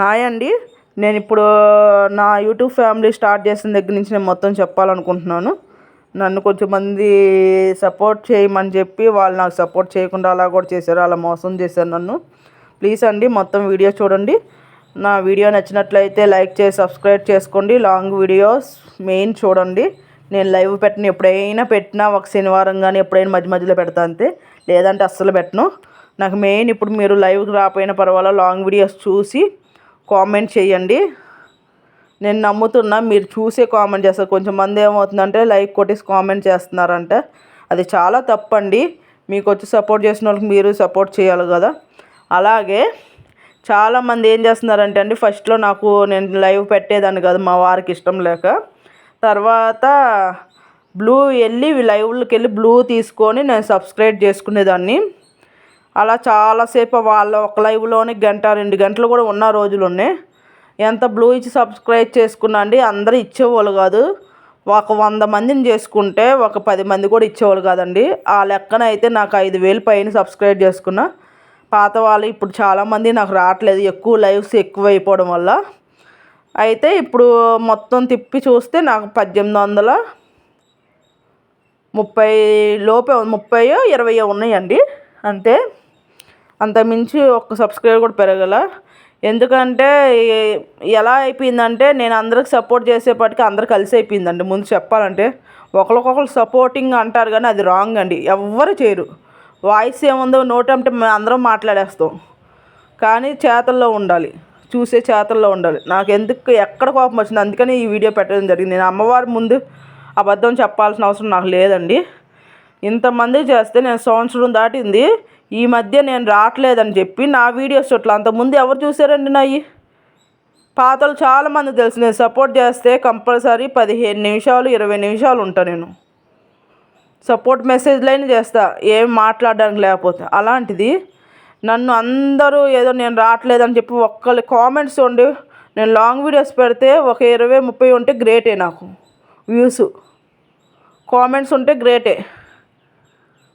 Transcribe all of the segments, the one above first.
Hi అండి. నేను ఇప్పుడు నా యూట్యూబ్ ఫ్యామిలీ స్టార్ట్ చేసిన దగ్గర నుంచి నేను మొత్తం చెప్పాలనుకుంటున్నాను. నన్ను కొంచెం మంది సపోర్ట్ చేయమని చెప్పి వాళ్ళు నాకు సపోర్ట్ చేయకుండా అలా కూడా చేశారు అలా మోసం చేశారు నన్ను. ప్లీజ్ అండి మొత్తం వీడియో చూడండి. నా వీడియో నచ్చినట్లయితే లైక్ చేసి సబ్స్క్రైబ్ చేసుకోండి. లాంగ్ వీడియోస్ మెయిన్ చూడండి. నేను లైవ్ పెట్టిన ఎప్పుడైనా పెట్టినా ఒక శనివారం కానీ ఎప్పుడైనా మధ్య మధ్యలో పెడతా అంతే. లేదంటే అస్సలు పెట్టను. నాకు మెయిన్ ఇప్పుడు మీరు లైవ్కి రాకపోయినా పర్వాలేదు లాంగ్ వీడియోస్ చూసి కామెంట్ చేయండి. నేను నమ్ముతున్నా మీరు చూసే కామెంట్ చేస్తారు. కొంచెం మంది ఏమవుతుందంటే లైక్ కొట్టేసి కామెంట్ చేస్తున్నారంటే అది చాలా తప్పండి. మీకు వచ్చి సపోర్ట్ చేసిన వాళ్ళకి మీరు సపోర్ట్ చేయాలి కదా. అలాగే చాలామంది ఏం చేస్తున్నారంటే అండి ఫస్ట్లో నాకు నేను లైవ్ పెట్టేదాన్ని కదా మా వారికి ఇష్టం లేక. తర్వాత బ్లూ వెళ్ళి లైవ్లోకి వెళ్ళి బ్లూ తీసుకొని నేను సబ్స్క్రైబ్ చేసుకునేదాన్ని. అలా చాలాసేపు వాళ్ళ ఒక లైవ్లోనే గంట రెండు గంటలు కూడా ఉన్న రోజులు ఎంత బ్లూ ఇచ్చి సబ్స్క్రైబ్ చేసుకున్నా అండి అందరూ ఇచ్చేవాళ్ళు కాదు. ఒక వంద మందిని చేసుకుంటే ఒక పది మంది కూడా ఇచ్చేవాళ్ళు కాదండి. ఆ లెక్కన అయితే నాకు ఐదు వేలు పైన సబ్స్క్రైబ్ చేసుకున్నా. పాత వాళ్ళు ఇప్పుడు చాలామంది నాకు రావట్లేదు ఎక్కువ లైవ్స్ ఎక్కువ అయిపోవడం వల్ల. అయితే ఇప్పుడు మొత్తం తిప్పి చూస్తే నాకు పద్దెనిమిది వందల ముప్పై లోపే ముప్పై ఇరవయో ఉన్నాయండి. అంతే. అంతకుమించి ఒక్క సబ్స్క్రైబర్ కూడా పెరగల. ఎందుకంటే ఎలా అయిపోయిందంటే నేను అందరికి సపోర్ట్ చేసేపటికి అందరు కలిసి అయిపోయిందండి. ముందు చెప్పాలంటే ఒకరికొకరు సపోర్టింగ్ అంటారు కానీ అది రాంగ్ అండి. ఎవ్వరు చేయరు. వాయిస్ ఏముందో నోటంటే మేము అందరం మాట్లాడేస్తాం. కానీ చేతల్లో ఉండాలి. చూసే చేతల్లో ఉండాలి. నాకు ఎందుకు ఎక్కడ కోపం వచ్చింది అందుకని ఈ వీడియో పెట్టడం జరిగింది. నేను అమ్మవారి ముందు అబద్ధం చెప్పాల్సిన అవసరం నాకు లేదండి. ఇంతమంది చేస్తే నేను సంవత్సరం దాటింది. ఈ మధ్య నేను రావట్లేదని చెప్పి నా వీడియోస్ చూడలే అంతకుముందు ఎవరు చూసారండి నాయి? పాతలు చాలామంది తెలుసు. నేను సపోర్ట్ చేస్తే కంపల్సరీ పదిహేను నిమిషాలు ఇరవై నిమిషాలు ఉంటా నేను. సపోర్ట్ మెసేజ్లైనా చేస్తా. ఏం మాట్లాడడానికి లేకపోతే. అలాంటిది నన్ను అందరూ ఏదో నేను రావట్లేదని చెప్పి ఒక్కళ్ళు కామెంట్స్ ఉండి నేను లాంగ్ వీడియోస్ పెడితే ఒక ఇరవై ముప్పై ఉంటే గ్రేటే నాకు. వ్యూస్. కామెంట్స్ ఉంటే గ్రేటే.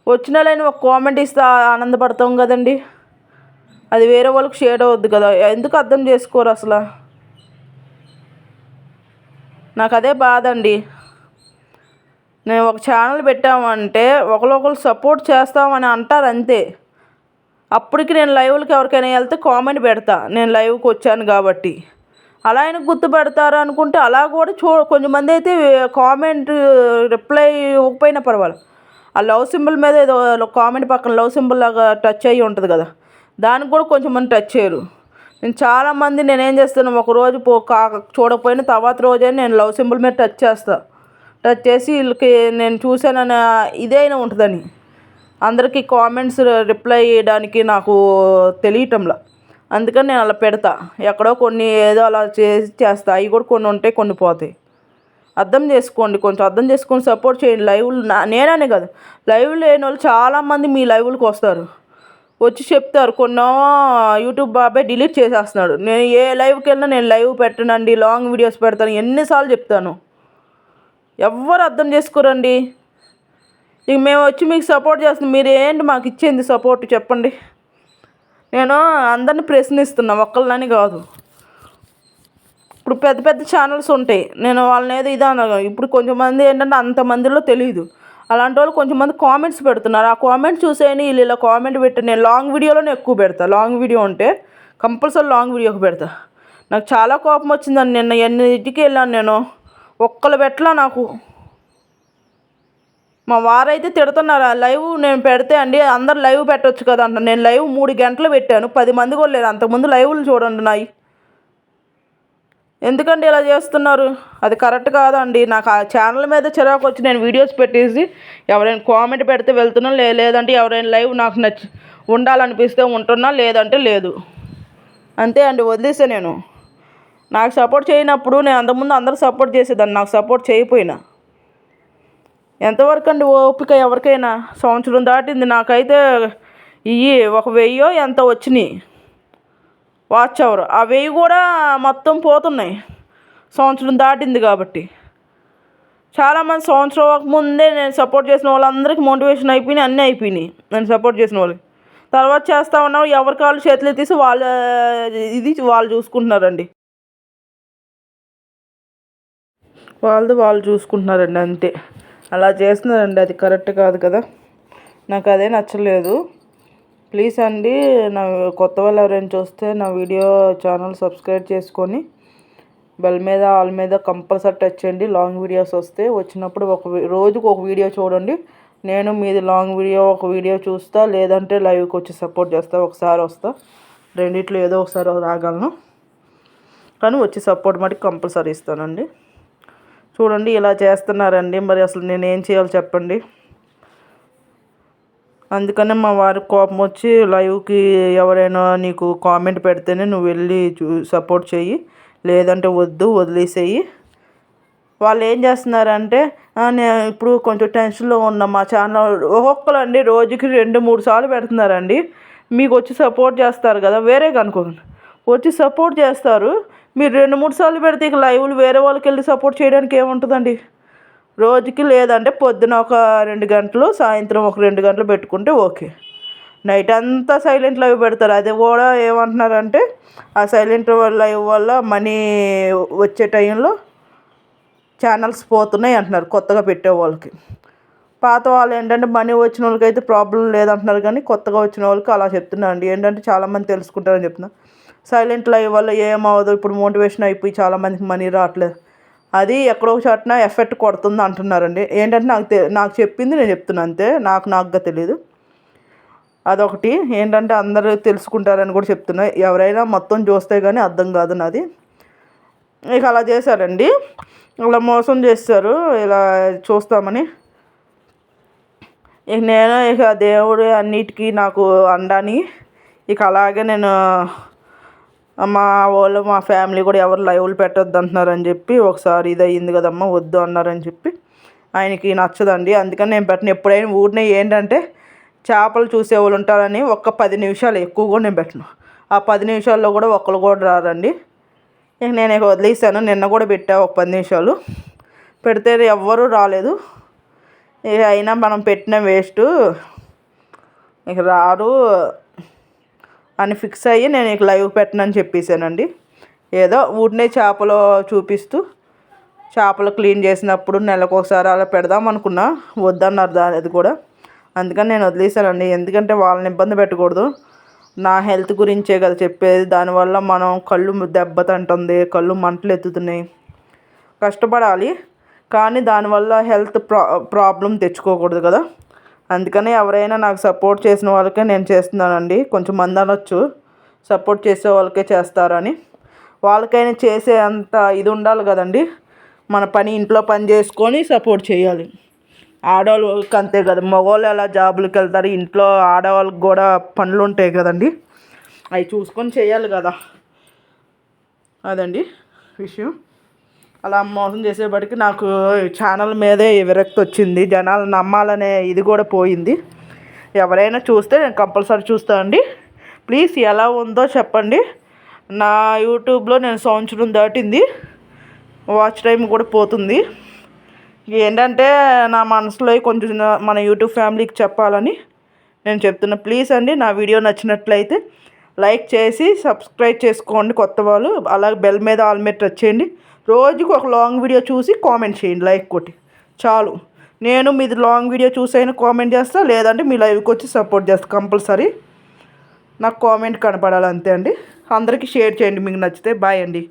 వచ్చిన ఒక కామెంట్ ఇస్తే ఆనందపడతాం కదండి. అది వేరే వాళ్ళకి షేర్ అవ్వద్దు కదా. ఎందుకు అర్థం చేసుకోరు అసలు? నాకు అదే బాధ అండి. నేను ఒక ఛానల్ పెట్టామంటే ఒకరు సపోర్ట్ చేస్తామని అంటారు అంతే. అప్పటికి నేను లైవ్లకి ఎవరికైనా వెళ్తే కామెంట్ పెడతా. నేను లైవ్కి వచ్చాను కాబట్టి. అలా ఆయన గుర్తుపెడతారు అనుకుంటే అలా కూడా చూ కొంతమంది అయితే కామెంట్ రిప్లై ఇవ్వకపోయినా పర్వాలేదు. ఆ లవ్ సింబల్ మీద ఏదో కామెంట్ పక్కన లవ్ సింబల్ లాగా టచ్ అయ్యి ఉంటుంది కదా. దానికి కూడా కొంచెం మంది టచ్ చేయరు. నేను చాలామంది నేనేం చేస్తాను ఒక రోజు పో కా చూడకపోయినా తర్వాత రోజే నేను లవ్ సింబల్ మీద టచ్ చేస్తా. టచ్ చేసి వీళ్ళకి నేను చూశానని ఇదే అయినా ఉంటుందని. అందరికీ కామెంట్స్ రిప్లై చేయడానికి నాకు తెలియటంలా. అందుకని నేను అలా పెడతా. ఎక్కడో కొన్ని ఏదో అలా చేసి చేస్తా. అవి కూడా కొన్ని ఉంటాయి కొన్ని పోతాయి. అర్థం చేసుకోండి కొంచెం అర్థం చేసుకొని సపోర్ట్ చేయండి. లైవ్లు నా నేననే కాదు. లైవ్ లేని వాళ్ళు చాలామంది మీ లైవ్లకు వస్తారు. వచ్చి చెప్తారు కొన్నో యూట్యూబ్ బాబాయ్ డిలీట్ చేసేస్తున్నాడు. నేను ఏ లైవ్కి వెళ్ళినా నేను లైవ్ పెట్టనండి లాంగ్ వీడియోస్ పెడతాను. ఎన్నిసార్లు చెప్తాను. ఎవ్వరు అర్థం చేసుకోరండి. ఇక మేము వచ్చి మీకు సపోర్ట్ చేస్తున్నాం. మీరు ఏంటి మాకు ఇచ్చేది సపోర్ట్ చెప్పండి. నేను అందరిని ప్రశ్నిస్తున్నా ఒక్కళ్ళని కాదు. ఇప్పుడు పెద్ద పెద్ద ఛానల్స్ ఉంటాయి. నేను వాళ్ళని ఏదో ఇదా అనగా ఇప్పుడు కొంతమంది ఏంటంటే అంతమందిలో తెలియదు అలాంటి వాళ్ళు కొంచెం మంది కామెంట్స్ పెడుతున్నారు. ఆ కామెంట్ చూసేయని వీళ్ళు ఇలా కామెంట్ పెట్టి నేను లాంగ్ వీడియోలోనే ఎక్కువ పెడతా. లాంగ్ వీడియో ఉంటే కంపల్సరీ లాంగ్ వీడియోకి పెడతా. నాకు చాలా కోపం వచ్చిందండి. నిన్న ఎన్నింటికి వెళ్ళాను నేను? ఒక్కలు పెట్టలా నాకు? మా వారైతే తిడుతున్నారు? "ఆ లైవ్ నేను పెడితే అండి అందరు లైవ్ పెట్టొచ్చు కదా అంట నేను లైవ్ మూడు గంటలు పెట్టాను. పది మంది కూడా లేరు. అంతకుముందు లైవ్లు చూడండి నాయి. ఎందుకండి ఇలా చేస్తున్నారు? అది కరెక్ట్ కాదండి. నాకు ఆ ఛానల్ మీద చిరాకు వచ్చి నేను వీడియోస్ పెట్టేసి ఎవరైనా కామెంట్ పెడితే వెళ్తున్నా లే లేదంటే ఎవరైనా లైవ్ నాకు నచ్చి ఉండాలనిపిస్తే ఉంటున్నా లేదంటే లేదు. అంతే అండి వదిలేసా నేను. నాకు సపోర్ట్ చేయనప్పుడు నేను అంతకుముందు అందరూ సపోర్ట్ చేసేదాన్ని నాకు సపోర్ట్ చేయకపోయినా. ఎంతవరకు అండి ఓపిక ఎవరికైనా? సంవత్సరం దాటింది. నాకైతే ఇవి ఒక వెయ్యో ఎంత వచ్చినాయి. వాచ్ అవర్ అవి కూడా మొత్తం పోతున్నాయి. సంవత్సరం దాటింది కాబట్టి. చాలామంది సంవత్సరం ముందే నేను సపోర్ట్ చేసిన వాళ్ళందరికీ మోటివేషన్ అయిపోయినాయి అన్నీ అయిపోయినాయి. నేను సపోర్ట్ చేసిన వాళ్ళకి. తర్వాత చేస్తా ఉన్నాం ఎవరి కాళ్ళు చేతులు తీసి వాళ్ళ ఇది వాళ్ళు చూసుకుంటున్నారండి. వాళ్ళది వాళ్ళు చూసుకుంటున్నారండి అంతే. అలా చేస్తున్నారండి అది కరెక్ట్ కాదు కదా. నాకు అదే నచ్చలేదు. ప్లీజ్ అండి నా కొత్త వాళ్ళు ఎవరైనా చూస్తే నా వీడియో ఛానల్ సబ్స్క్రైబ్ చేసుకొని బెల్ మీద ఆల్ మీద కంపల్సరీ టచ్ చేయండి. లాంగ్ వీడియోస్ వస్తే వచ్చినప్పుడు ఒక రోజుకు ఒక వీడియో చూడండి. నేను మీది లాంగ్ వీడియో ఒక వీడియో చూస్తా లేదంటే లైవ్కి వచ్చి సపోర్ట్ చేస్తా ఒకసారి వస్తా. రెండిట్లో ఏదో ఒకసారి రాగలను. కానీ వచ్చి సపోర్ట్ మటుకు కంపల్సరీ ఇస్తానండి. చూడండి ఇలా చేస్తున్నారండి. మరి అసలు నేను ఏం చేయాలో చెప్పండి. అందుకనే మా వారి కోపం వచ్చి లైవ్కి ఎవరైనా నీకు కామెంట్ పెడితేనే నువ్వు వెళ్ళి చూ సపోర్ట్ చెయ్యి. లేదంటే వద్దు వదిలేసేయి. వాళ్ళు ఏం చేస్తున్నారంటే నేను ఇప్పుడు కొంచెం టెన్షన్లో ఉన్న మా ఛానల్ ఒక్కొక్కరండి రోజుకి రెండు మూడు సార్లు పెడుతున్నారండి. మీకు వచ్చి సపోర్ట్ చేస్తారు కదా వేరే కనుకోండి వచ్చి సపోర్ట్ చేస్తారు. మీరు రెండు మూడు సార్లు పెడితే ఇక లైవ్లు వేరే వాళ్ళకి వెళ్ళి సపోర్ట్ చేయడానికి ఏముంటుందండి? రోజుకి లేదంటే పొద్దున ఒక రెండు గంటలు సాయంత్రం ఒక రెండు గంటలు పెట్టుకుంటే ఓకే. నైట్ అంతా సైలెంట్ లైవ్ పెడతారు. అది కూడా ఏమంటున్నారంటే ఆ సైలెంట్ లైవ్ వల్ల మనీ వచ్చే టైంలో ఛానల్స్ పోతున్నాయి అంటున్నారు కొత్తగా పెట్టే వాళ్ళకి. పాత వాళ్ళు ఏంటంటే మనీ వచ్చిన వాళ్ళకి అయితే ప్రాబ్లం లేదంటున్నారు కానీ కొత్తగా వచ్చిన వాళ్ళకి అలా చెప్తున్నారండి ఏంటంటే చాలామంది తెలుసుకుంటారని చెప్తున్నా. సైలెంట్ లైవ్ వల్ల ఏమవుదు ఇప్పుడు మోటివేషన్ అయిపోయి చాలామందికి మనీ రావట్లేదు. అది ఎక్కడో చోటన ఎఫెక్ట్ కొడుతుంది అంటున్నారండి. ఏంటంటే నాకు తె నాకు చెప్పింది నేను చెప్తున్నాను అంతే. నాకు నాకుగా తెలియదు అదొకటి. ఏంటంటే అందరూ తెలుసుకుంటారని కూడా చెప్తున్నా. ఎవరైనా మొత్తం చూస్తే కానీ అర్థం కాదు నాది. ఇక అలా చేశారండి. ఇలా మోసం చేస్తారు. ఇలా చూస్తామని. ఇక నేను ఇక దేవుడు అన్నిటికీ నాకు అండాని. ఇక అలాగే నేను మా వాళ్ళు మా ఫ్యామిలీ కూడా ఎవరు లైవ్లు పెట్టొద్దు అంటున్నారని చెప్పి ఒకసారి ఇది అయ్యింది కదమ్మా వద్దు అన్నారని చెప్పి ఆయనకి నచ్చదండి. అందుకని నేను పెట్టను. ఎప్పుడైనా ఊరినే ఏంటంటే చేపలు చూసే వాళ్ళు ఉంటారని ఒక్క పది నిమిషాలు ఎక్కువ కూడా నేను పెట్టను. ఆ పది నిమిషాల్లో కూడా ఒక్కరు కూడా రారండి. ఇక నేను వదిలేసాను. నిన్న కూడా పెట్టా ఒక పది నిమిషాలు. పెడితే ఎవ్వరూ రాలేదు. అయినా మనం పెట్టిన వేస్ట్ ఇక రారు. అని ఫిక్స్ అయ్యి నేను ఇక లైవ్ పెట్టనని చెప్పేశానండి. ఏదో ఊరినే చేపలు చూపిస్తూ చేపలు క్లీన్ చేసినప్పుడు నెలకు ఒకసారి అలా పెడదాం అనుకున్నా వద్దన్నారు దాని అది కూడా. అందుకని నేను వదిలేశానండి. ఎందుకంటే వాళ్ళని ఇబ్బంది పెట్టకూడదు. నా హెల్త్ గురించే కదా చెప్పేది. దానివల్ల మనం కళ్ళు దెబ్బతింటుంది కళ్ళు మంటలు ఎత్తుతున్నాయి. కష్టపడాలి. కానీ దానివల్ల హెల్త్ ప్రా ప్రాబ్లం తెచ్చుకోకూడదు కదా. అందుకని ఎవరైనా నాకు సపోర్ట్ చేసిన వాళ్ళకే నేను చేస్తున్నానండి. కొంచెం మంది అనొచ్చు సపోర్ట్ చేసే వాళ్ళకే చేస్తారని. వాళ్ళకైనా చేసే అంత ఇది ఉండాలి కదండి. మన పని ఇంట్లో పని చేసుకొని సపోర్ట్ చేయాలి. ఆడవాళ్ళకి అంతే కదా. మగవాళ్ళు ఎలా జాబులకు వెళ్తారు? ఇంట్లో ఆడవాళ్ళకి కూడా పనులు ఉంటాయి కదండి. అవి చూసుకొని చేయాలి కదా. అదండి విషయం. అలా మోసం చేసేపటికి నాకు ఛానల్ మీదే విరక్తి వచ్చింది. జనాలు నమ్మాలనే ఇది కూడా పోయింది. ఎవరైనా చూస్తే నేను కంపల్సరీ చూస్తానండి ప్లీజ్ ఎలా ఉందో చెప్పండి. నా యూట్యూబ్లో నేను సంవత్సరం దాటింది. వాచ్ టైం కూడా పోతుంది. ఏంటంటే నా మనసులో కొంచెం మన యూట్యూబ్ ఫ్యామిలీకి చెప్పాలని నేను చెప్తున్నా. ప్లీజ్ అండి నా వీడియో నచ్చినట్లయితే లైక్ చేసి సబ్స్క్రైబ్ చేసుకోండి కొత్త వాళ్ళు. అలాగే బెల్ మీద ఆల్ మీద టచ్ చేయండి. రోజుకు ఒక లాంగ్ వీడియో చూసి కామెంట్ చేయండి లైక్ కొట్టి. చాలు. నేను మీది లాంగ్ వీడియో చూసైనా కామెంట్ చేస్తా లేదంటే మీ లైవ్కి వచ్చి సపోర్ట్ చేస్తా కంపల్సరీ. నాకు కామెంట్ కనపడాలి అంతే అండి. అందరికీ షేర్ చేయండి మీకు నచ్చితే. బాయ్ అండి.